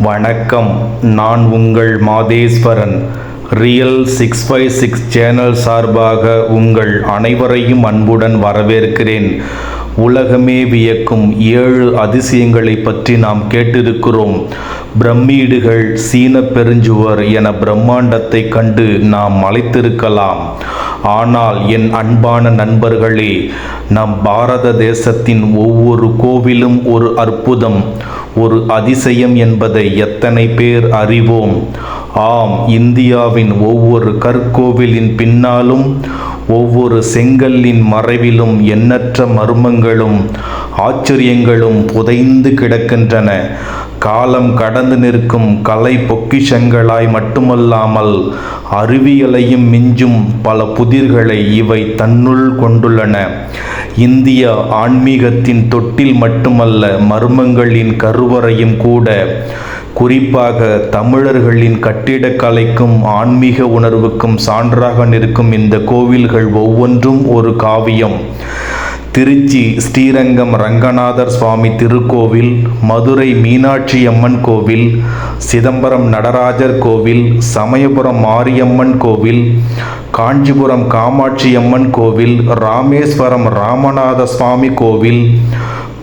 வணக்கம். நான் உங்கள் Matheswaran. Real six five six channel சார்பாக உங்கள் அனைவரையும் அன்புடன் வரவேற்கிறேன். உலகமே வியக்கும் ஏழு அதிசயங்களை பற்றி நாம் கேட்டிருக்கிறோம். பிரம்மீடுகள் சீன பெருஞ்சுவர் என பிரம்மாண்டத்தை கண்டு நாம் மலைத்திருக்கலாம். ஆனால் என் அன்பான நண்பர்களே நம் பாரத தேசத்தின் ஒவ்வொரு கோவிலும் ஒரு அற்புதம் ஒரு அதிசயம் என்பதை எத்தனை பேர் அறிவோம். ஆம் இந்தியாவின் ஒவ்வொரு கற்கோவிலின் பின்னாலும் ஒவ்வொரு செங்கல்லின் மறைவிலும் எண்ணற்ற மர்மங்களும் ஆச்சரியங்களும் புதைந்து கிடக்கின்றன. காலம் கடந்து நிற்கும் கலை பொக்கிஷங்களாய் மட்டுமல்லாமல் அறிவியலையும் மிஞ்சும் பல புதிர்களை இவை தன்னுள் கொண்டுள்ளன. இந்திய ஆன்மீகத்தின் தொட்டில் மட்டுமல்ல மர்மங்களின் கருவறையும் கூட குறிப்பாக தமிழர்களின் கட்டிடக்கலைக்கும் ஆன்மீக உணர்வுக்கும் சான்றாக நிற்கும் இந்த கோவில்கள் ஒவ்வொன்றும் ஒரு காவியம். திருச்சி ஸ்ரீரங்கம் ரங்கநாதர் சுவாமி திருக்கோவில் மதுரை மீனாட்சி அம்மன் கோவில் சிதம்பரம் நடராஜர் கோவில் சமயபுரம் மாரியம்மன் கோவில் காஞ்சிபுரம் காமாட்சி அம்மன் கோவில் ராமேஸ்வரம் ராமநாத சுவாமி கோவில்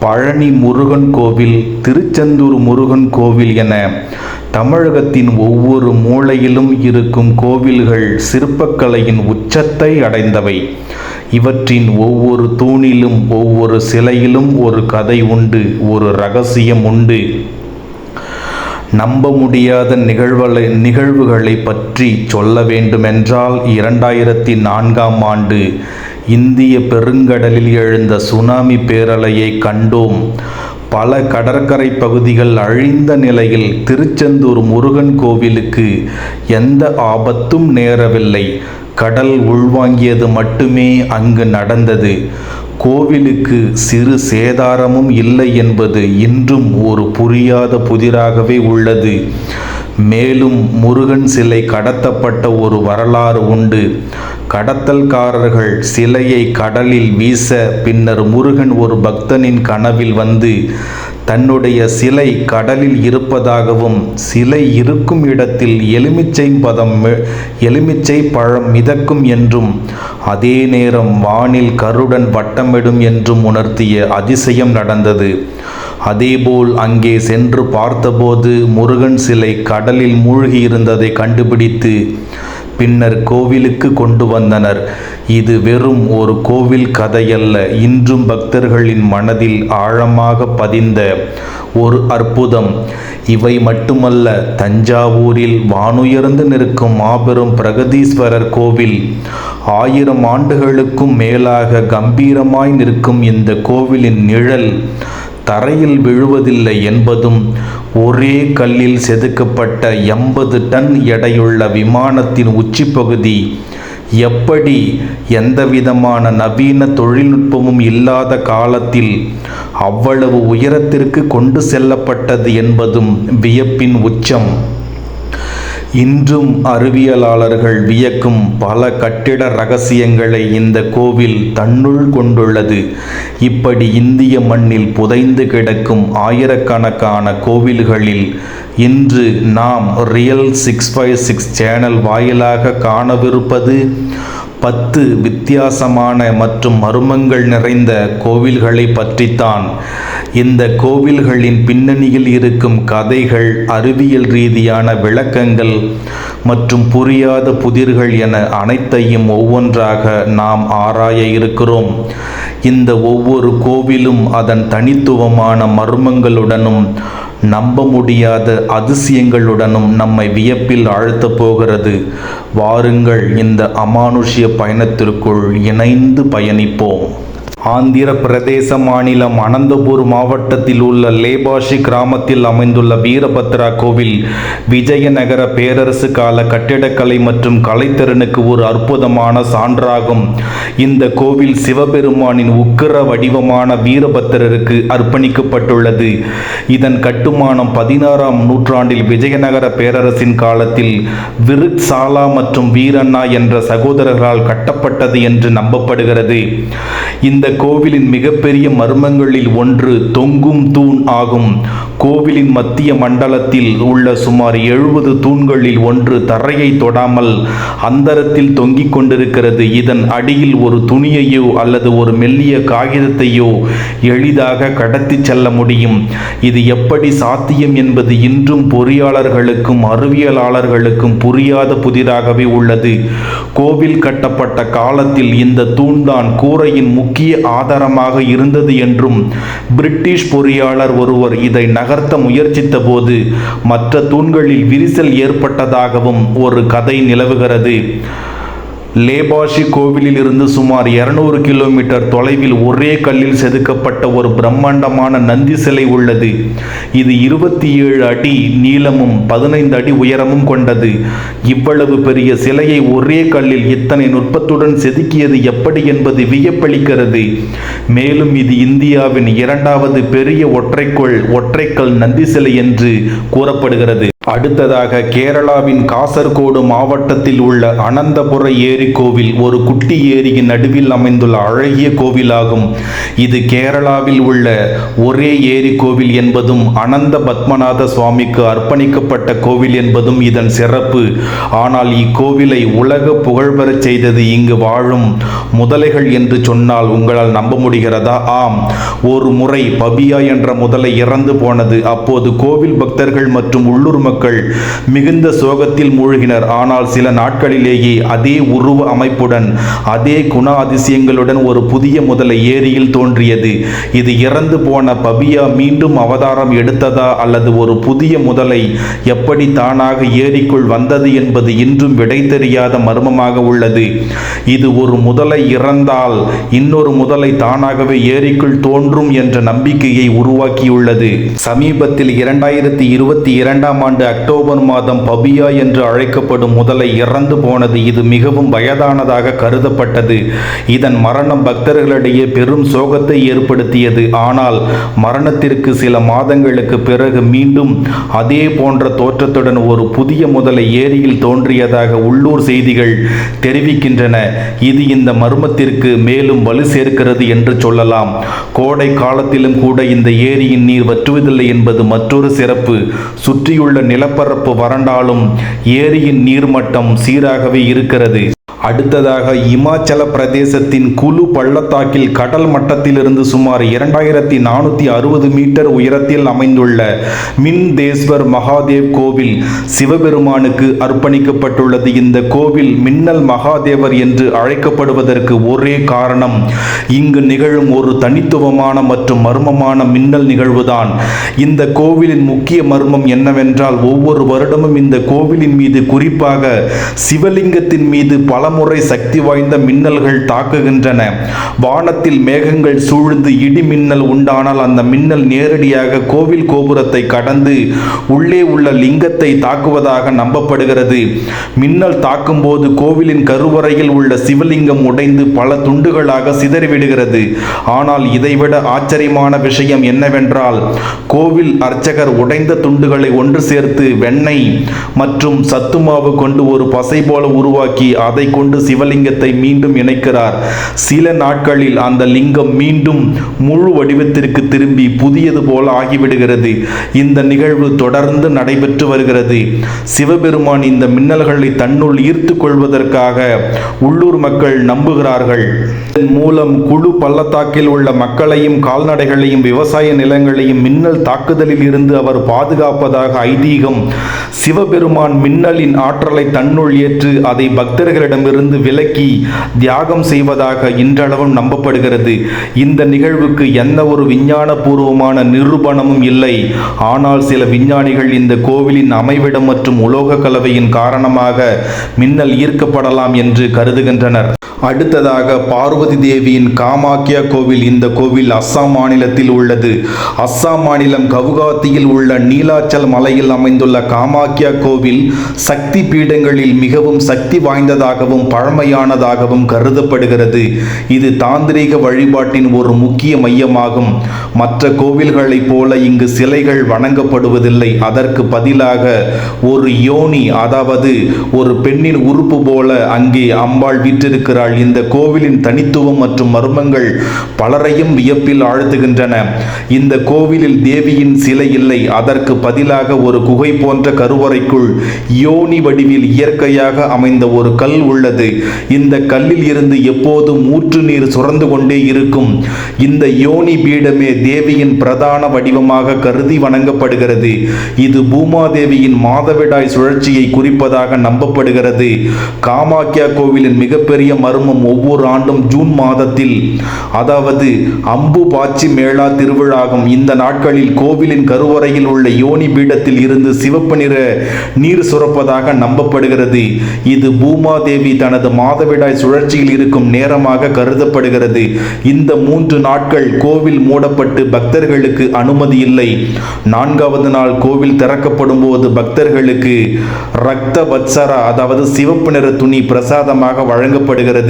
பழனி முருகன் கோவில் திருச்செந்தூர் முருகன் கோவில் என தமிழகத்தின் ஒவ்வொரு மூலையிலும் இருக்கும் கோவில்கள் சிற்பக்கலையின் உச்சத்தை அடைந்தவை. இவற்றின் ஒவ்வொரு தூணிலும் ஒவ்வொரு சிலையிலும் ஒரு கதை உண்டு ஒரு ரகசியம் உண்டு. நம்ப முடியாத நிகழ்வுகளை நிகழ்வுகளை பற்றி சொல்ல வேண்டுமென்றால் இரண்டாயிரத்தி நான்காம் ஆண்டு இந்திய பெருங்கடலில் எழுந்த சுனாமி பேரலையை கண்டோம். பல கடற்கரை பகுதிகள் அழிந்த நிலையில் திருச்செந்தூர் முருகன் கோவிலுக்கு எந்த ஆபத்தும் நேரவில்லை. கடல் உள்வாங்கியது மட்டுமே அங்கு நடந்தது. கோவிலுக்கு சிறு சேதாரமும் இல்லை என்பது இன்றும் ஒரு புரியாத புதிராகவே உள்ளது. மேலும் முருகன் சிலை கடத்தப்பட்ட ஒரு வரலாறு உண்டு. கடத்தல்காரர்கள் சிலையை கடலில் வீச பின்னர் முருகன் ஒரு பக்தனின் கனவில் வந்து தன்னுடைய சிலை கடலில் இருப்பதாகவும் சிலை இருக்கும் இடத்தில் எலுமிச்சை பதம் எலுமிச்சை பழம் மிதக்கும் என்றும் அதே நேரம் வானில் கருடன் வட்டமிடும் என்றும் உணர்த்திய அதிசயம் நடந்தது. அதேபோல் அங்கே சென்று பார்த்தபோது முருகன் சிலை கடலில் மூழ்கி இருந்ததை கண்டுபிடித்து பின்னர் கோவிலுக்கு கொண்டு வந்தனர். இது வெறும் ஒரு கோவில் கதையல்ல. இன்றும் பக்தர்களின் மனதில் ஆழமாக பதிந்த ஒரு அற்புதம். இவை மட்டுமல்ல தஞ்சாவூரில் வானுயர்ந்து நிற்கும் மாபெரும் பிரகதீஸ்வரர் கோவில். ஆயிரம் ஆண்டுகளுக்கும் மேலாக கம்பீரமாய் நிற்கும் இந்த கோவிலின் நிழல் தரையில் விழுவதில்லை என்பதும் ஒரே கல்லில் செதுக்கப்பட்ட எண்பது டன் எடையுள்ள விமானத்தின் உச்சிப்பகுதி. எப்படி எந்தவிதமான நவீன தொழில்நுட்பமும் இல்லாத காலத்தில் அவ்வளவு உயரத்திற்கு கொண்டு செல்லப்பட்டது என்பதும் வியப்பின் உச்சம். இன்றும் அறிவியலாளர்கள் வியக்கும் பல கட்டிட ரகசியங்களை இந்த கோவில் தன்னுள் கொண்டுள்ளது. இப்படி இந்திய மண்ணில் புதைந்து கிடக்கும் ஆயிரக்கணக்கான கோவில்களில் இன்று நாம் real six five six channel வாயிலாக காணவிருப்பது பத்து வித்தியாசமான மற்றும் மர்மங்கள் நிறைந்த கோவில்களை பற்றித்தான். இந்த கோவில்களின் பின்னணியில் இருக்கும் கதைகள் அறிவியல் ரீதியான விளக்கங்கள் மற்றும் புரியாத புதிர்கள் என அனைத்தையும் ஒவ்வொன்றாக நாம் ஆராய இருக்கிறோம். இந்த ஒவ்வொரு கோவிலும் அதன் தனித்துவமான மர்மங்களுடனும் நம்ப முடியாத அதிசயங்களுடனும் நம்மை வியப்பில் ஆழ்த்தப் போகிறது. வாருங்கள் இந்த அமானுஷ்ய பயணத்திற்குள் இணைந்து பயணிப்போம். ஆந்திர பிரதேச மாநிலம் அனந்தபூர் மாவட்டத்தில் உள்ள லேபாஷி கிராமத்தில் அமைந்துள்ள வீரபத்ரா கோவில் விஜயநகர பேரரசு கால கட்டிடக்கலை மற்றும் கலைத்திறனுக்கு ஒரு அற்புதமான சான்றாகும். இந்த கோவில் சிவபெருமானின் உக்கிர வடிவமான வீரபத்திரருக்கு அர்ப்பணிக்கப்பட்டுள்ளது. இதன் கட்டுமானம் பதினாறாம் நூற்றாண்டில் விஜயநகர பேரரசின் காலத்தில் விருத்சாலா மற்றும் வீரண்ணா என்ற சகோதரர்களால் கட்டப்பட்டது என்று நம்பப்படுகிறது. இந்த கோவிலின் மிகப்பெரிய மர்மங்களில் ஒன்று தொங்கும் தூண் ஆகும். கோவிலின் மத்திய மண்டலத்தில் உள்ள சுமார் எழுபது தூண்களில் ஒன்று தரையை தொடாமல் அந்தரத்தில் தொங்கிக் கொண்டிருக்கிறது. இதன் அடியில் ஒரு துணியையோ அல்லது ஒரு மெல்லிய காகிதத்தையோ எளிதாக கடத்தி செல்ல முடியும். இது எப்படி சாத்தியம் என்பது இன்றும் பொறியாளர்களுக்கும் அறிவியலாளர்களுக்கும் புரியாத புதிதாகவே உள்ளது. கோவில் கட்டப்பட்ட காலத்தில் இந்த தூண்தான் கூரையின் முக்கிய ஆதாரமாக இருந்தது என்றும் பிரிட்டிஷ் பொறியாளர் ஒருவர் இதை நகர்த்த முயற்சித்த போது மற்ற தூண்களில் விரிசல் ஏற்பட்டதாகவும் ஒரு கதை நிலவுகிறது. லேபாஷி கோவிலில் இருந்து சுமார் 200 கிலோமீட்டர் தொலைவில் ஒரே கல்லில் செதுக்கப்பட்ட ஒரு பிரம்மாண்டமான நந்தி சிலை உள்ளது. இது இருபத்தி ஏழு அடி நீளமும் பதினைந்து அடி உயரமும் கொண்டது. இவ்வளவு பெரிய சிலையை ஒரே கல்லில் இத்தனை நுட்பத்துடன் செதுக்கியது எப்படி என்பது வியப்பளிக்கிறது. மேலும் இது இந்தியாவின் இரண்டாவது பெரிய ஒற்றைக்கோள் ஒற்றைக்கல் நந்தி சிலை என்று கூறப்படுகிறது. அடுத்ததாக கேரளாவின் காசர்கோடு மாவட்டத்தில் உள்ள அனந்தபுர ஏரி கோவில் ஒரு குட்டி ஏரியின் நடுவில் அமைந்துள்ள அழகிய கோவிலாகும். இது கேரளாவில் உள்ள ஒரே ஏரி கோவில் என்பதும் அனந்த பத்மநாத சுவாமிக்கு அர்ப்பணிக்கப்பட்ட கோவில் என்பதும் இதன் சிறப்பு. ஆனால் இக்கோவிலை உலக புகழ்பெறச் செய்தது இங்கு வாழும் முதலைகள் என்று சொன்னால் உங்களால் நம்ப முடிகிறதா? ஆம். ஒரு முறை பபியா என்ற முதலை இறந்து போனது. அப்போது கோவில் பக்தர்கள் மற்றும் உள்ளூர் மக்கள் மிகுந்த சோகத்தில் மூழ்கினர். ஆனால் சில நாட்களிலேயே அதே உருவ அமைப்புடன் அதே குண அதிசயங்களுடன் ஒரு புதிய முதலை ஏரியில் தோன்றியது. இது இறந்து போன பபியா மீண்டும் அவதாரம் எடுத்ததா அல்லது ஒரு புதிய முதலை எப்படி தானாக ஏரிக்குள் வந்தது என்பது இன்றும் விடை தெரியாத மர்மமாக உள்ளது. இது ஒரு முதலை இறந்தால் இன்னொரு முதலை தானாகவே ஏரிக்குள் தோன்றும் என்ற நம்பிக்கையை உருவாக்கியுள்ளது. சமீபத்தில் இரண்டாயிரத்தி இருபத்தி இரண்டாம் ஆண்டு அக்டோபர் மாதம் பபியா என்று அழைக்கப்படும் முதலை இறந்து போனது இது மிகவும் வயதானதாக கருதப்பட்டது. இதன் மரணம் பக்தர்களிடையே பெரும் சோகத்தை ஏற்படுத்தியது. ஆனால் மரணத்திற்கு சில மாதங்களுக்கு பிறகு மீண்டும் அதே போன்ற தோற்றத்துடன் ஒரு புதிய முதலை ஏரியில் தோன்றியதாக உள்ளூர் செய்திகள் தெரிவிக்கின்றன. இது இந்த மர்மத்திற்கு மேலும் வலு சேர்க்கிறது என்று சொல்லலாம். கோடை காலத்திலும் கூட இந்த ஏரியின் நீர் வற்றுவதில்லை என்பது மற்றொரு சிறப்பு. சுற்றியுள்ள நிலப்பரப்பு வறண்டாலும் ஏரியின் நீர்மட்டம் சீராகவே இருக்கிறது. அடுத்ததாக இமாச்சல பிரதேசத்தின் குலு பள்ளத்தாக்கில் கடல் மட்டத்திலிருந்து சுமார் இரண்டாயிரத்தி நானூற்றி அறுபது மீட்டர் உயரத்தில் அமைந்துள்ள மின்தேஸ்வர் மகாதேவ் கோவில் சிவபெருமானுக்கு அர்ப்பணிக்கப்பட்டுள்ளது. இந்த கோவில் மின்னல் மகாதேவர் என்று அழைக்கப்படுவதற்கு ஒரே காரணம் இங்கு நிகழும் ஒரு தனித்துவமான மற்றும் மர்மமான மின்னல் நிகழ்வுதான். இந்த கோவிலின் முக்கிய மர்மம் என்னவென்றால் ஒவ்வொரு வருடமும் இந்த கோவிலின் மீது குறிப்பாக சிவலிங்கத்தின் மீது பல பலமுறை சக்தி வாய்ந்த மின்னல்கள் தாக்குகின்றன. வானத்தில் மேகங்கள் சூழ்ந்து இடி மின்னல் உண்டானால் அந்த மின்னல் நேரடியாக கோவில் கோபுரத்தை கடந்து உள்ளே உள்ள லிங்கத்தை தாக்குவதாக நம்பப்படுகிறது. மின்னல் தாக்கும்போது கோவிலின் கருவறையில் உள்ள சிவலிங்கம் உடைந்து பல துண்டுகளாக சிதறிவிடுகிறது. ஆனால் இதைவிட ஆச்சரியமான விஷயம் என்னவென்றால் கோவில் அர்ச்சகர் உடைந்த துண்டுகளை ஒன்று சேர்த்து வெண்ணெய் மற்றும் சத்துமாவு கொண்டு ஒரு பசை போல உருவாக்கி அதை கொண்டு சிவலிங்கத்தை மீண்டும் இணைக்கிறார். சில நாட்களில் அந்த லிங்கம் மீண்டும் முழு வடிவத்திற்கு திரும்பி புதியது போல ஆகிவிடுகிறது. இந்த நிகழ்வு தொடர்ந்து நடைபெற்று வருகிறது. சிவபெருமான் இந்த மின்னல்களை தன்னுள் ஈர்த்து கொள்வதற்காக உள்ளூர் மக்கள் நம்புகிறார்கள். இதன் மூலம் குழு பள்ளத்தாக்கில் உள்ள மக்களையும் கால்நடைகளையும் விவசாய நிலங்களையும் மின்னல் தாக்குதலில் இருந்து அவர் பாதுகாப்பதாக ஐதீகம் சிவபெருமான் மின்னலின் ஆற்றலை தன்னுள் ஏற்று அதை பக்தர்களிடம் பக்தர்களிடமிருந்து விலக்கி தியாகம் செய்வதாக இன்றளவும் நம்பப்படுகிறது. இந்த நிகழ்வுக்கு எந்த ஒரு விஞ்ஞானபூர்வமான நிரூபணமும் இல்லை. ஆனால் சில விஞ்ஞானிகள் இந்த கோவிலின் அமைவிடம் மற்றும் உலோக கலவையின் காரணமாக மின்னல் ஈர்க்கப்படலாம் என்று கருதுகின்றனர். அடுத்ததாக பார்வதி தேவியின் காமாக்கியா கோவில் இந்த கோவில் அஸ்ஸாம் மாநிலத்தில் உள்ளது. அஸ்ஸாம் மாநிலம் கவுகாத்தியில் உள்ள நீலாச்சல் மலையில் அமைந்துள்ள காமாக்கியா கோவில் சக்தி பீடங்களில் மிகவும் சக்தி வாய்ந்ததாகவும் பழமையானதாகவும் கருதப்படுகிறது. இது தாந்திரீக வழிபாட்டின் ஒரு முக்கிய மையமாகும். மற்ற கோவில்களைப் போல இங்கு சிலைகள் வணங்கப்படுவதில்லை. அதற்கு பதிலாக ஒரு யோனி அதாவது ஒரு பெண்ணின் உறுப்பு போல அங்கே அம்பாள் வீற்றிருக்கிறாள் இந்த கோவிலின் தனித்துவம் மற்றும் மர்மங்கள் பலரையும் வியப்பில் ஆழ்த்துகின்றன. இந்த கோவிலில் தேவியின் சிலை இல்லை. அதற்கு பதிலாக ஒரு குகை போன்ற கருவறைக்குள் யோனி வடிவில் இயற்கையாக அமைந்த ஒரு கல் உள்ளது. இந்த கல்லில் இருந்து எப்போதும் ஊற்று நீர் சுரந்து கொண்டே இருக்கும். இந்த யோனி பீடமே தேவியின் பிரதான வடிவமாக கருதி வணங்கப்படுகிறது. இது பூமாதேவியின் மாதவிடாய் சுழற்சியை குறிப்பதாக நம்பப்படுகிறது. காமாக்கியா கோவிலின் மிகப்பெரிய மர்மம் ஒவ்வொரு ஆண்டும் ஜூன் மாதத்தில். அதாவது அம்பு பாச்சி மேளா திருவிழாகும். இந்த நாட்களில் கோவிலின் கருவறையில் உள்ள யோனி பீடத்தில் இருந்து சிவப்பு நிற நீர் சுரப்பதாக நம்பப்படுகிறது. இது பூமாதேவி தனது மாதவிடாய் சுழற்சியில் இருக்கும் நேரமாக கருதப்படுகிறது. இந்த மூன்று நாட்கள் கோவில் மூடப்பட்டு பக்தர்களுக்கு அனுமதி இல்லை. நான்காவது நாள் கோவில் திறக்கப்படும் போது பக்தர்களுக்கு ரக்த பத்சரா அதாவது சிவப்பு நிற துணி பிரசாதமாக வழங்கப்படுகிறது.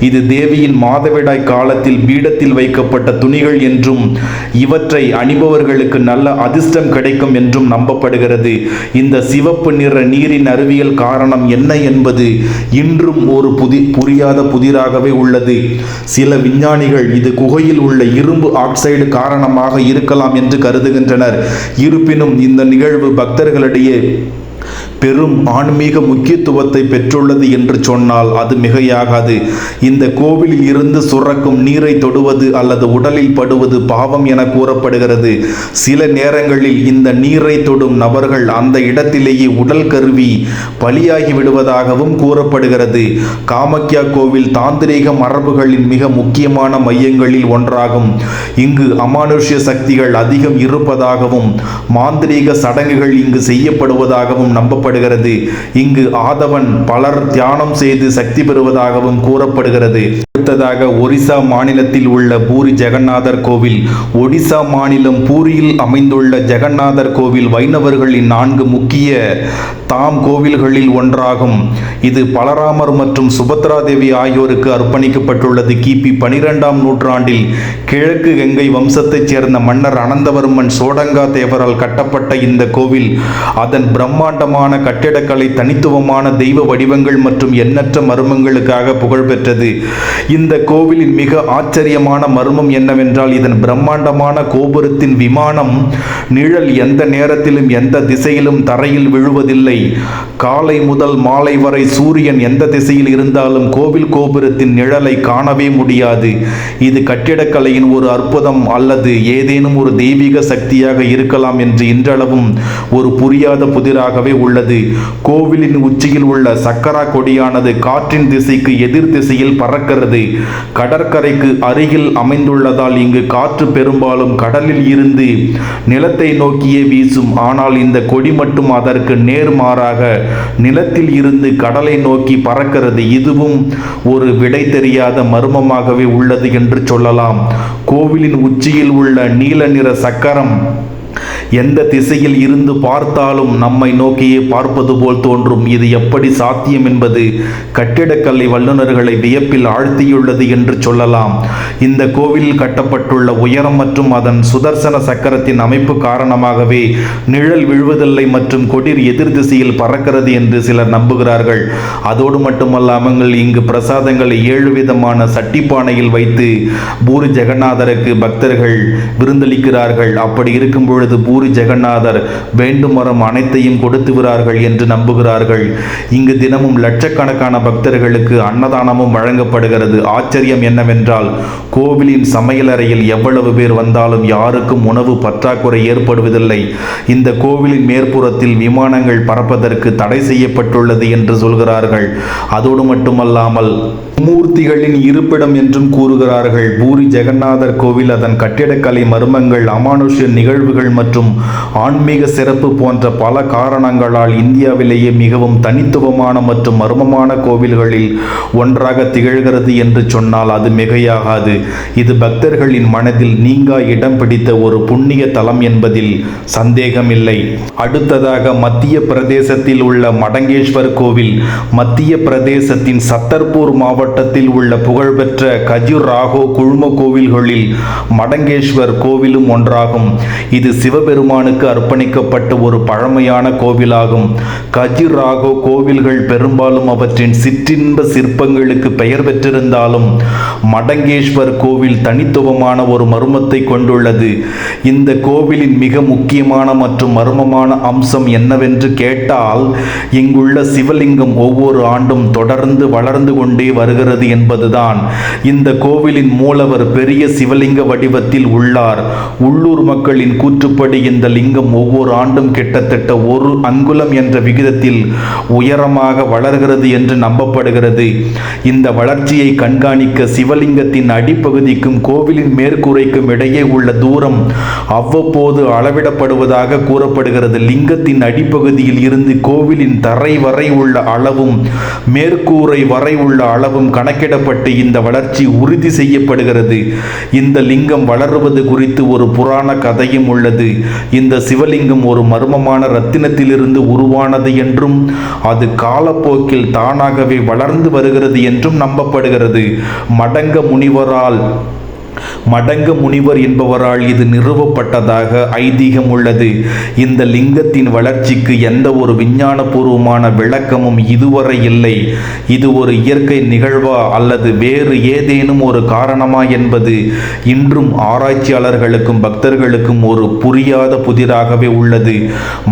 இது தேவியின் மாதவிடாய் காலத்தில் பீடத்தில் வைக்கப்பட்ட துணிகள் என்றும் இவற்றை அணிபவர்களுக்கு நல்ல அதிர்ஷ்டம் கிடைக்கும் என்றும் நம்பப்படுகிறது. இந்த சிவப்பு நிற நீரின் அறிவியல் காரணம் என்ன என்பது இன்றும் ஒரு புதி புரியாத புதிராகவே உள்ளது. சில விஞ்ஞானிகள் இது குகையில் உள்ள இரும்பு ஆக்சைடு காரணமாக இருக்கலாம் என்று கருதுகின்றனர். இருப்பினும் இந்த நிகழ்வு பக்தர்களிடையே பெரும் ஆன்மீக முக்கியத்துவத்தை பெற்றுள்ளது என்று சொன்னால் அது மிகையாகாது. இந்த கோவிலில் இருந்து சுரக்கும் நீரை தொடுவது அல்லது உடலில் படுவது பாவம் என கூறப்படுகிறது. சில நேரங்களில் இந்த நீரை தொடும் நபர்கள் அந்த இடத்திலேயே உடல் கருவி பலியாகி விடுவதாகவும் கூறப்படுகிறது. காமக்கியா கோவில் தாந்திரீக மரபுகளின் மிக முக்கியமான மையங்களில் ஒன்றாகும். இங்கு அமானுஷ்ய சக்திகள் அதிகம் இருப்பதாகவும் மாந்திரீக சடங்குகள் இங்கு செய்யப்படுவதாகவும் கூறப்படுகிறது. இங்கு ஆதவன் பலர் தியானம் செய்து சக்தி பெறுவதாகவும் கூறப்படுகிறது. அடுத்ததாக ஒரிசா மாநிலத்தில் உள்ள பூரி ஜெகநாதர் கோவில். ஒடிசா மாநிலம் பூரியில் அமைந்துள்ள ஜெகநாதர் கோவில் வைணவர்களின் நான்கு முக்கிய தாம் கோவில்களில் ஒன்றாகும். இது பலராமர் மற்றும் சுபத்ரா தேவி ஆகியோருக்கு அர்ப்பணிக்கப்பட்டுள்ளது. கிபி பனிரெண்டாம் நூற்றாண்டில் கிழக்கு கங்கை வம்சத்தைச் சேர்ந்த மன்னர் அனந்தவர்மன் சோடங்கா தேவரால் கட்டப்பட்ட இந்த கோவில் அதன் பிரம்மாண்டமான கட்டிடக்கலை தனித்துவமான தெய்வ வடிவங்கள் மற்றும் எண்ணற்ற மர்மங்களுக்காக புகழ்பெற்றது இந்த கோவிலின் மிக ஆச்சரியமான மர்மம் என்னவென்றால் இதன் பிரம்மாண்டமான கோபுரத்தின் விமானம் நிழல் எந்த நேரத்திலும் எந்த திசையிலும் தரையில் விழுவதில்லை. காலை முதல் மாலை வரை சூரியன் எந்த திசையில் இருந்தாலும் கோவில் கோபுரத்தின் நிழலை காணவே முடியாது. இது கட்டிடக்கலையின் ஒரு அற்புதம் அல்லது ஏதேனும் ஒரு தெய்வீக சக்தியாக இருக்கலாம் என்று இன்றளவும் ஒரு புரியாத புதிராகவே உள்ளது. கோவிலின் உச்சியில் உள்ள சக்கரா கொடியானது காற்றின் திசைக்கு எதிர் திசையில் பறக்கிறது. கடற்கரைக்கு அருகில் அமைந்துள்ளதால் இங்கு காற்று பெரும்பாலும் கடலில் இருந்து நிலத்தை நோக்கியே வீசும். ஆனால் இந்த கொடி மட்டும் அதற்கு நேர்மாறாக நிலத்தில் இருந்து கடலை நோக்கி பறக்கிறது. இதுவும் ஒரு விடை தெரியாத மர்மமாகவே உள்ளது என்று சொல்லலாம். கோவிலின் உச்சியில் உள்ள நீல நிற சக்கரம் எந்த திசையில் இருந்து பார்த்தாலும் நம்மை நோக்கியே பார்ப்பது போல் தோன்றும். இது எப்படி சாத்தியம் என்பது கட்டிடக்கலை வல்லுநர்களை வியப்பில் ஆழ்த்தியுள்ளது என்று சொல்லலாம். இந்த கோவிலில் கட்டப்பட்டுள்ள உயரம் மற்றும் அதன் சுதர்சன சக்கரத்தின் அமைப்பு காரணமாகவே நிழல் விழுவதில்லை மற்றும் கொடிர் எதிர் திசையில் பறக்கிறது என்று சிலர் நம்புகிறார்கள். அதோடு மட்டுமல்லாமல் இங்கு பிரசாதங்களை ஏழு விதமான சட்டிப்பானையில் வைத்து பூரி ஜெகநாதருக்கு பக்தர்கள் விருந்தளிக்கிறார்கள். அப்படி இருக்கும் பொழுது பூரி ஜெகநாதர் வேண்டும் வரம் அனைத்தையும் கொடுத்துவிறார்கள் என்று நம்புகிறார்கள். இங்கு தினமும் லட்சக்கணக்கான பக்தர்களுக்கு அன்னதானமும் வழங்கப்படுகிறது. ஆச்சரியம் என்னவென்றால் கோவிலின் சமையலறையில் எவ்வளவு பேர் வந்தாலும் யாருக்கும் உணவு பற்றாக்குறை ஏற்படுவதில்லை. இந்த கோவிலின் மேற்புறத்தில் விமானங்கள் பறப்பதற்கு தடை செய்யப்பட்டுள்ளது என்று சொல்கிறார்கள். அதோடு மட்டுமல்லாமல் மூர்த்திகளின் இருப்பிடம் என்றும் கூறுகிறார்கள். பூரி ஜெகநாதர் கோவில் அதன் கட்டிடக்கலை மர்மங்கள் அமானுஷ்ய நிகழ்வுகள் மற்றும் ஆன்மீக சிறப்பு போன்ற பல காரணங்களால் இந்தியாவிலேயே மிகவும் தனித்துவமான மற்றும் மர்மமான கோவில்களில் ஒன்றாக திகழ்கிறது என்று சொன்னால் அது மிகையாகாது. இது பக்தர்களின் மனதில் நீங்கா இடம் பிடித்த ஒரு புண்ணிய தலம் என்பதில் சந்தேகமில்லை. அடுத்ததாக மத்திய பிரதேசத்தில் உள்ள மடங்கேஸ்வர் கோவில் மத்திய பிரதேசத்தின் சத்தர்பூர் மாவட்ட மாவட்டத்தில் உள்ள புகழ்பெற்ற கஜுராஹோ குழும கோவில்களில் மடங்கேஸ்வர் கோவிலும் ஒன்றாகும். இது சிவபெருமானுக்கு அர்ப்பணிக்கப்பட்ட ஒரு பழமையான கோவிலாகும். கஜுராஹோ கோவில்கள் பெரும்பாலும் அவற்றின் சிற்றின்ப சிற்பங்களுக்கு பெயர் பெற்றிருந்தாலும் மடங்கேஸ்வர் கோவில் தனித்துவமான ஒரு மர்மத்தை கொண்டுள்ளது. இந்த கோவிலின் மிக முக்கியமான மற்றும் மர்மமான அம்சம் என்னவென்று கேட்டால் இங்குள்ள சிவலிங்கம் ஒவ்வொரு ஆண்டும் தொடர்ந்து வளர்ந்து கொண்டே வருகிறது. என்பதுதான். இந்த கோவிலின் மூலவர் பெரிய சிவலிங்க வடிவத்தில் உள்ளார். உள்ளூர் மக்களின் கூற்றுப்படி இந்த லிங்கம் ஒவ்வொரு ஆண்டும் கிட்டத்தட்ட ஒரு அங்குலம் என்ற விகிதத்தில் உயரமாக வளர்கிறது என்று நம்பப்படுகிறது. இந்த வளர்ச்சியை கண்காணிக்க சிவலிங்கத்தின் அடிப்பகுதிக்கும் கோவிலின் மேற்கூரைக்கும் இடையே உள்ள தூரம் அவ்வப்போது அளவிடப்படுவதாக கூறப்படுகிறது. லிங்கத்தின் அடிப்பகுதியில் இருந்து கோவிலின் தரை வரை உள்ள அளவும் மேற்கூரை வரை உள்ள அளவும் கணக்கிடப்பட்டு இந்த வளர்ச்சி உறுதி செய்யப்படுகிறது. இந்த லிங்கம் வளருவது குறித்து ஒரு புராண கதையும் உள்ளது. இந்த சிவலிங்கம் ஒரு மர்மமான ரத்தினத்திலிருந்து உருவானது என்றும் அது காலப்போக்கில் தானாகவே வளர்ந்து வருகிறது என்றும் நம்பப்படுகிறது. மடங்க முனிவரால் மடங்க முனிவர் என்பவரால் இது நிறுவப்பட்டதாக ஐதீகம் உள்ளது. இந்த லிங்கத்தின் வளர்ச்சிக்கு எந்த ஒரு விஞ்ஞானபூர்வமான விளக்கமும் இதுவரை இல்லை. இது ஒரு இயற்கை நிகழ்வா அல்லது வேறு ஏதேனும் ஒரு காரணமா என்பது இன்றும் ஆராய்ச்சியாளர்களுக்கும் பக்தர்களுக்கும் ஒரு புரியாத புதிராகவே உள்ளது.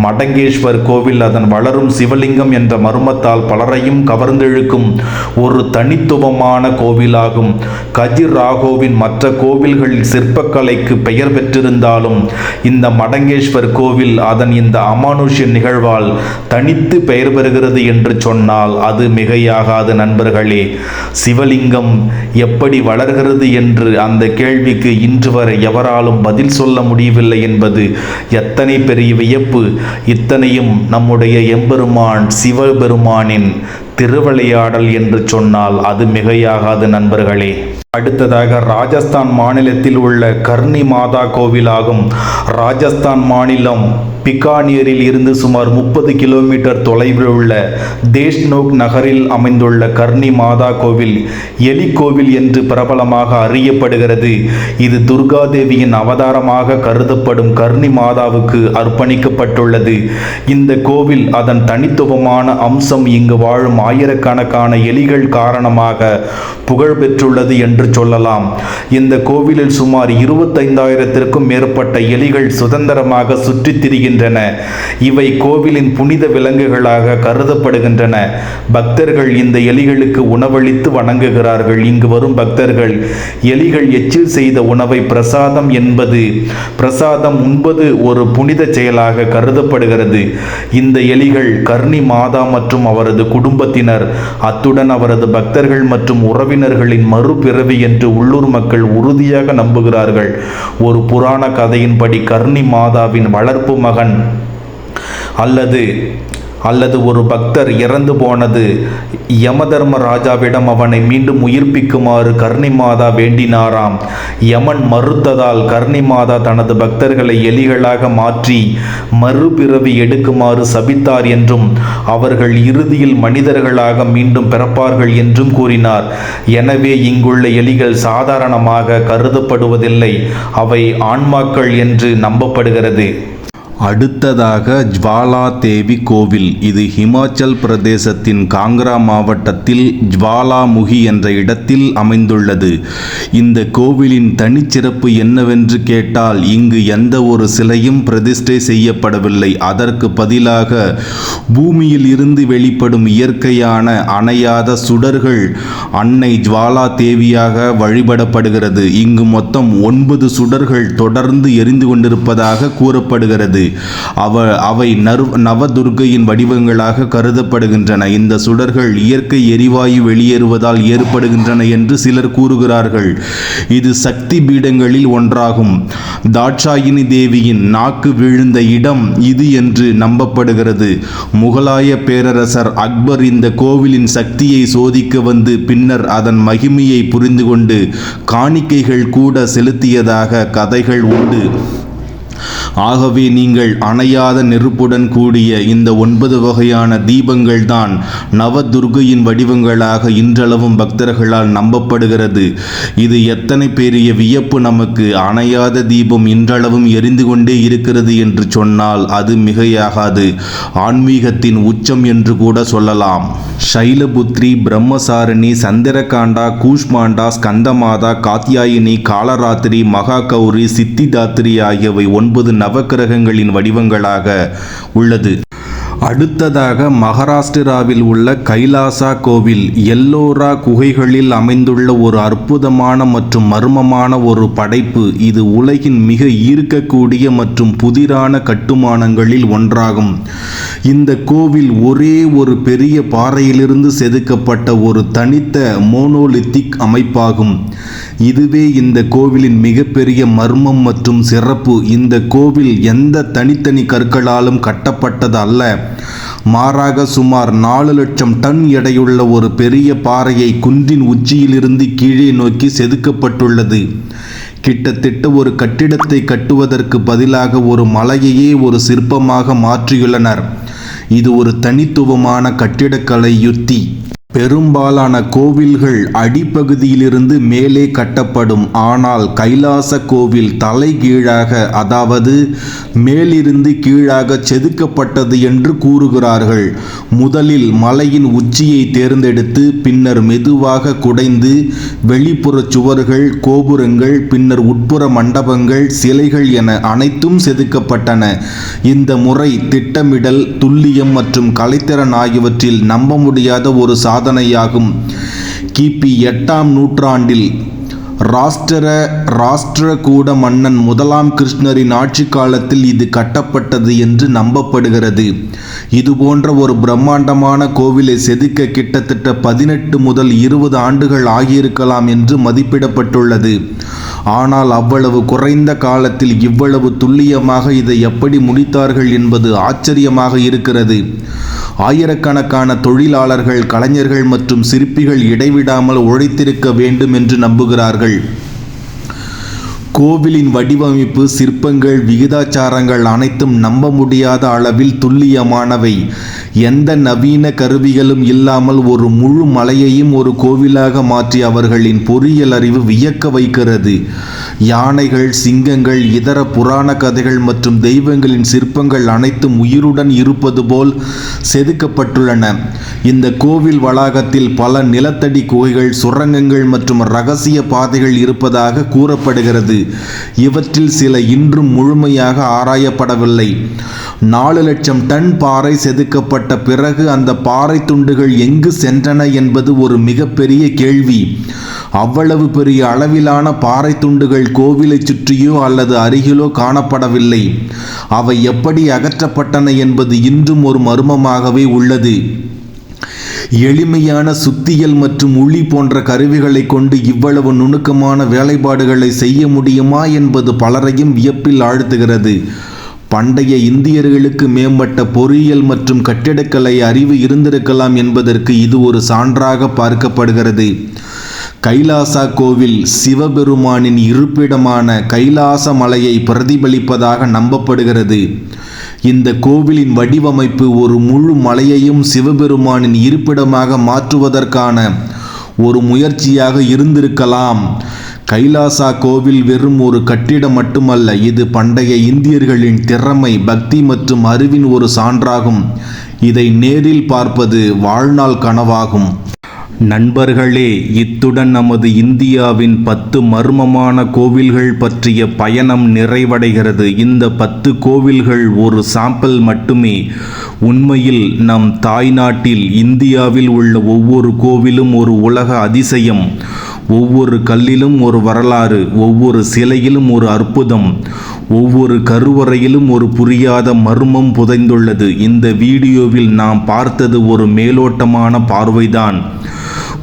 மடங்கேஸ்வர் கோவில் அதன் வளரும் சிவலிங்கம் என்ற மர்மத்தால் பலரையும் கவர்ந்தெழுக்கும் ஒரு தனித்துவமான கோவிலாகும். கஜிராகோவின் மற்ற கோவில்களில் சிற்பக்கலைக்கு பெயர் பெற்றிருந்தாலும் இந்த மடங்கேஸ்வர் கோவில் அதன் இந்த அமானுஷ்ய நிகழ்வால் தனித்து பெயர் பெறுகிறது என்று சொன்னால் அது மிகையாகாது நண்பர்களே. சிவலிங்கம் எப்படி வளர்கிறது என்று அந்த கேள்விக்கு இன்று வரை எவராலும் பதில் சொல்ல முடியவில்லை என்பது எத்தனை பெரிய வியப்பு. இத்தனையும் நம்முடைய எம்பெருமான் சிவபெருமானின் திருவிளையாடல் என்று சொன்னால் அது மிகையாகாது நண்பர்களே. அடுத்ததாக ராஜஸ்தான் மாநிலத்தில் உள்ள கர்ணி மாதா கோவிலாகும். ராஜஸ்தான் மாநிலம் பிகானியரில் இருந்து சுமார் முப்பது கிலோமீட்டர் தொலைவில் உள்ள தேஷ்நோக் நகரில் அமைந்துள்ள கர்ணி மாதா கோவில் எலி கோவில் என்று பிரபலமாக அறியப்படுகிறது. இது துர்காதேவியின் அவதாரமாக கருதப்படும் கர்ணி மாதாவுக்கு அர்ப்பணிக்கப்பட்டுள்ளது. இந்த கோவில் அதன் தனித்துவமான அம்சம் இங்கு வாழும் ஆயிரக்கணக்கான எலிகள் காரணமாக புகழ் பெற்றுள்ளது என்று சொல்லலாம். இந்த கோவிலில் சுமார் இருபத்தைந்தாயிரத்திற்கும் மேற்பட்ட எலிகள் சுதந்திரமாக சுற்றித் திரிகின்றன. இவை கோவிலின் புனித விலங்குகளாக கருதப்படுகின்றன. பக்தர்கள் இந்த எலிகளுக்கு உணவளித்து வணங்குகிறார்கள். இங்கு வரும் பக்தர்கள் எலிகள் எச்சில் செய்த உணவை பிரசாதம் என்பது பிரசாதம் உண்பது ஒரு புனித செயலாக கருதப்படுகிறது. இந்த எலிகள் கர்ணி மாதா மற்றும் அவரது குடும்பத்தினர் அத்துடன் அவரது பக்தர்கள் மற்றும் உறவினர்களின் மறுபிறவி என்று உள்ளூர் மக்கள் உறுதியாக நம்புகிறார்கள். ஒரு புராண கதையின்படி கர்ணி மாதாவின் வளர்ப்பு மகன் அல்லது அல்லது ஒரு பக்தர் இறந்து போனது யமதர்ம ராஜாவிடம் அவனை மீண்டும் உயிர்ப்பிக்குமாறு கர்ணி மாதா வேண்டினாராம். யமன் மறுத்ததால் கர்ணி மாதா தனது பக்தர்களை எலிகளாக மாற்றி மறுபிறவி எடுக்குமாறு சபித்தார் என்றும் அவர்கள் இறுதியில் மனிதர்களாக மீண்டும் பிறப்பார்கள் என்றும் கூறினார். எனவே இங்குள்ள எலிகள் சாதாரணமாக கருதப்படுவதில்லை அவை ஆன்மாக்கள் என்று நம்பப்படுகிறது. அடுத்ததாக ஜ்வாலா தேவி கோவில். இது ஹிமாச்சல் பிரதேசத்தின் காங்க்ரா மாவட்டத்தில் ஜ்வாலாமுகி என்ற இடத்தில் அமைந்துள்ளது. இந்த கோவிலின் தனிச்சிறப்பு என்னவென்று கேட்டால் இங்கு எந்த ஒரு சிலையும் பிரதிஷ்டை செய்யப்படவில்லை. அதற்கு பதிலாக பூமியில் இருந்து வெளிப்படும் இயற்கையான அணையாத சுடர்கள் அன்னை ஜுவாலா தேவியாக வழிபடப்படுகிறது. இங்கு மொத்தம் ஒன்பது சுடர்கள் தொடர்ந்து எரிந்து கொண்டிருப்பதாக கூறப்படுகிறது. அவ அவை நறு நவதுர்க்கையின் வடிவங்களாக கருதப்படுகின்றன. இந்த சுடர்கள் இயற்கை எரிவாயு வெளியேறுவதால் ஏற்படுகின்றன என்று சிலர் கூறுகிறார்கள். இது சக்தி பீடங்களில் ஒன்றாகும். தாட்சாயினி தேவியின் நாக்கு விழுந்த இடம் இது என்று நம்பப்படுகிறது. முகலாய பேரரசர் அக்பர் இந்த கோவிலின் சக்தியை சோதிக்க வந்து பின்னர் அதன் மகிமையை புரிந்து கொண்டு காணிக்கைகள் கூட செலுத்தியதாக கதைகள் உண்டு. ஆகவே நீங்கள் அணையாத நெருப்புடன் கூடிய இந்த ஒன்பது வகையான தீபங்கள் தான் நவதுர்கையின் வடிவங்களாக இன்றளவும் பக்தர்களால் நம்பப்படுகிறது. இது எத்தனை பெரிய வியப்பு நமக்கு அணையாத தீபம் இன்றளவும் எரிந்து கொண்டே இருக்கிறது என்று சொன்னால் அது மிகையாகாது. ஆன்மீகத்தின் உச்சம் என்று கூட சொல்லலாம். சைலபுத்ரி பிரம்மசாரணி சந்திரகாண்டா கூஷ்மாண்டா ஸ்கந்தமாதா காத்தியாயினி காலராத்திரி மகாகௌரி சித்திதாத்திரி ஆகியவை ஒன்பது நவக்கிரகங்களின் வடிவங்களாக உள்ளது. அடுத்ததாக மகாராஷ்டிராவில் உள்ள கைலாசா கோவில் எல்லோரா குகைகளில் அமைந்துள்ள ஒரு அற்புதமான மற்றும் மர்மமான ஒரு படைப்பு. இது உலகின் மிக ஈர்க்கக்கூடிய மற்றும் புதிரான கட்டுமானங்களில் ஒன்றாகும். இந்த கோவில் ஒரே ஒரு பெரிய பாறையிலிருந்து செதுக்கப்பட்ட ஒரு தனித்த மோனோலித்திக் அமைப்பாகும். இதுவே இந்த கோவிலின் மிகப்பெரிய மர்மம் மற்றும் சிறப்பு. இந்த கோவில் எந்த தனித்தனி கற்களாலும் கட்டப்பட்டது அல்ல மாறாக சுமார் நாலு லட்சம் டன் எடையுள்ள ஒரு பெரிய பாறையை குன்றின் உச்சியிலிருந்து கீழே நோக்கி செதுக்கப்பட்டுள்ளது. கிட்டத்தட்ட ஒரு கட்டிடத்தை கட்டுவதற்கு பதிலாக ஒரு மலையையே ஒரு சிற்பமாக மாற்றியுள்ளனர். இது ஒரு தனித்துவமான கட்டிடக்கலை யுத்தி பெரும்பாலான கோவில்கள் அடிப்பகுதியிலிருந்து மேலே கட்டப்படும். ஆனால் கைலாச கோவில் தலைகீழாக அதாவது மேலிருந்து கீழாக செதுக்கப்பட்டது என்று கூறுகிறார்கள். முதலில் மலையின் உச்சியை தேர்ந்தெடுத்து பின்னர் மெதுவாக குடைந்து வெளிப்புற சுவர்கள் கோபுரங்கள் பின்னர் உட்புற மண்டபங்கள் சிலைகள் என அனைத்தும் செதுக்கப்பட்டன. இந்த முறை திட்டமிடல் துல்லியம் மற்றும் கலைத்திறன் ஆகியவற்றில் நம்ப முடியாத ஒரு சாதனையாகும். கிபி எட்டாம் நூற்றாண்டில் ராஷ்டிர ராஷ்டிரகூட மன்னன் முதலாம் கிருஷ்ணரின் ஆட்சி காலத்தில் இது கட்டப்பட்டது என்று நம்பப்படுகிறது. இது போன்ற ஒரு பிரம்மாண்டமான கோவிலை செதுக்க கிட்டத்தட்ட பதினெட்டு முதல் இருபது ஆண்டுகள் ஆகியிருக்கலாம் என்று மதிப்பிடப்பட்டுள்ளது. ஆனால் அவ்வளவு குறைந்த காலத்தில் இவ்வளவு துல்லியமாக இதை எப்படி முடித்தார்கள் என்பது ஆச்சரியமாக இருக்கிறது. ஆயிரக்கணக்கான தொழிலாளர்கள் கலைஞர்கள் மற்றும் சிற்பிகள் இடைவிடாமல் உழைத்திருக்க வேண்டும் என்று நம்புகிறார்கள். கோவிலின் வடிவமைப்பு சிற்பங்கள் விகிதாச்சாரங்கள் அனைத்தும் நம்ப முடியாத அளவில் துல்லியமானவை. எந்த நவீன கருவிகளும் இல்லாமல் ஒரு முழு மலையையும் ஒரு கோவிலாக மாற்றி அவர்களின் பொறியியல் அறிவு வியக்க வைக்கிறது. யானைகள் சிங்கங்கள் இதர புராண கதைகள் மற்றும் தெய்வங்களின் சிற்பங்கள் அனைத்தும் உயிருடன் இருப்பது போல் செதுக்கப்பட்டுள்ளன. இந்த கோவில் வளாகத்தில் பல நிலத்தடி குகைகள் சுரங்கங்கள் மற்றும் ரகசிய பாதைகள் இருப்பதாக கூறப்படுகிறது. இவற்றில் சில இன்றும் முழுமையாக ஆராயப்படவில்லை. நாலு லட்சம் டன் பாறை செதுக்கப்பட்ட பிறகு அந்த பாறை துண்டுகள் எங்கு சென்றன என்பது ஒரு மிகப்பெரிய கேள்வி. அவ்வளவு பெரிய அளவிலான பாறை துண்டுகள் கோவிலை சுற்றியோ அல்லது அருகிலோ காணப்படவில்லை. அவை எப்படி அகற்றப்பட்டன என்பது இன்றும் ஒரு மர்மமாகவே உள்ளது. எளிமையான சுத்தியல் மற்றும் உளி போன்ற கருவிகளை கொண்டு இவ்வளவு நுணுக்கமான வேலைப்பாடுகளை செய்ய முடியுமா என்பது பலரையும் வியப்பில் ஆழ்த்துகிறது. பண்டைய இந்தியர்களுக்கு மேம்பட்ட பொறியியல் மற்றும் கட்டிடக்கலை அறிவு இருந்திருக்கலாம் என்பதற்கு இது ஒரு சான்றாக பார்க்கப்படுகிறது. கைலாசா கோவில் சிவபெருமானின் இருப்பிடமான கைலாச மலையை பிரதிபலிப்பதாக நம்பப்படுகிறது. இந்த கோவிலின் வடிவமைப்பு ஒரு முழு மலையையும் சிவபெருமானின் இருப்பிடமாக மாற்றுவதற்கான ஒரு முயற்சியாக இருந்திருக்கலாம். கைலாசா கோவில் வெறும் ஒரு கட்டிடம் மட்டுமல்ல இது பண்டைய இந்தியர்களின் திறமை பக்தி மற்றும் அறிவின் ஒரு சான்றாகும். இதை நேரில் பார்ப்பது வாழ்நாள் கனவாகும். நண்பர்களே இத்துடன் நமது இந்தியாவின் பத்து மர்மமான கோவில்கள் பற்றிய பயணம் நிறைவடைகிறது. இந்த பத்து கோவில்கள் ஒரு சாம்பிள் மட்டுமே. உண்மையில் நம் தாய்நாட்டில் இந்தியாவில் உள்ள ஒவ்வொரு கோவிலும் ஒரு உலக அதிசயம். ஒவ்வொரு கல்லிலும் ஒரு வரலாறு ஒவ்வொரு சிலையிலும் ஒரு அற்புதம் ஒவ்வொரு கருவறையிலும் ஒரு புரியாத மர்மம் புதைந்துள்ளது. இந்த வீடியோவில் நாம் பார்த்தது ஒரு மேலோட்டமான பார்வைதான்.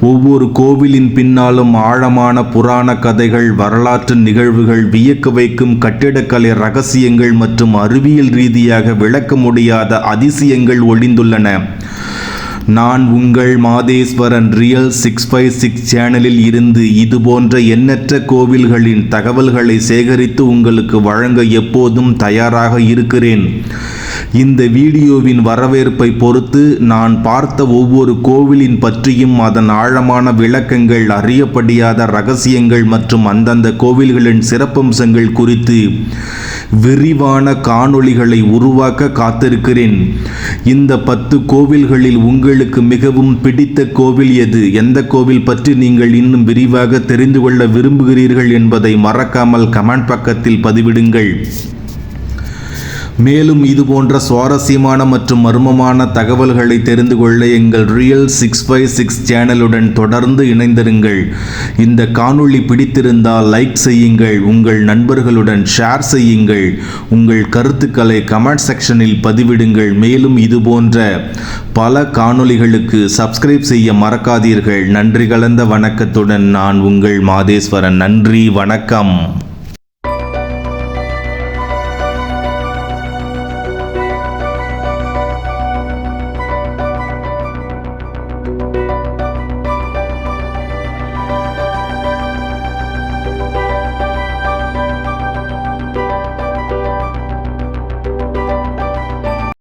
ஒவ்வொரு கோவிலின் பின்னாலும் ஆழமான புராண கதைகள் வரலாற்று நிகழ்வுகள் வியக்க வைக்கும் கட்டிடக்கலை ரகசியங்கள் மற்றும் அறிவியல் ரீதியாக விளக்க முடியாத அதிசயங்கள் ஒளிந்துள்ளன. நான் உங்கள் Matheswaran real six five six சேனலில் இருந்து இது போன்ற எண்ணற்ற கோவில்களின் தகவல்களை சேகரித்து உங்களுக்கு வழங்க எப்போதும் தயாராக இருக்கிறேன். இந்த வீடியோவின் வரவேற்பை பொறுத்து நான் பார்த்த ஒவ்வொரு கோவிலின் பற்றியும் அதன் ஆழமான விளக்கங்கள் அறியப்படியாத ரகசியங்கள் மற்றும் அந்தந்த கோவில்களின் சிறப்பம்சங்கள் குறித்து விரிவான காணொளிகளை உருவாக்க காத்திருக்கிறேன். இந்த பத்து கோவில்களில் உங்களுக்கு மிகவும் பிடித்த கோவில் எது? எந்த கோவில் பற்றி நீங்கள் இன்னும் விரிவாக தெரிந்து கொள்ள விரும்புகிறீர்கள் என்பதை மறக்காமல் கமெண்ட் பக்கத்தில் பதிவிடுங்கள். மேலும் இது போன்ற சுவாரஸ்யமான மற்றும் மர்மமான தகவல்களை தெரிந்து கொள்ள எங்கள் ரியல் சிக்ஸ் ஃபைவ் சிக்ஸ் சேனலுடன் தொடர்ந்து இணைந்திருங்கள். இந்த காணொளி பிடித்திருந்தால் லைக் செய்யுங்கள் உங்கள் நண்பர்களுடன் ஷேர் செய்யுங்கள் உங்கள் கருத்துக்களை கமெண்ட் செக்ஷனில் பதிவிடுங்கள். மேலும் இது போன்ற பல காணொளிகளுக்கு சப்ஸ்கிரைப் செய்ய மறக்காதீர்கள். நன்றி கலந்த வணக்கத்துடன் நான் உங்கள் மாதேஸ்வரன். நன்றி வணக்கம்.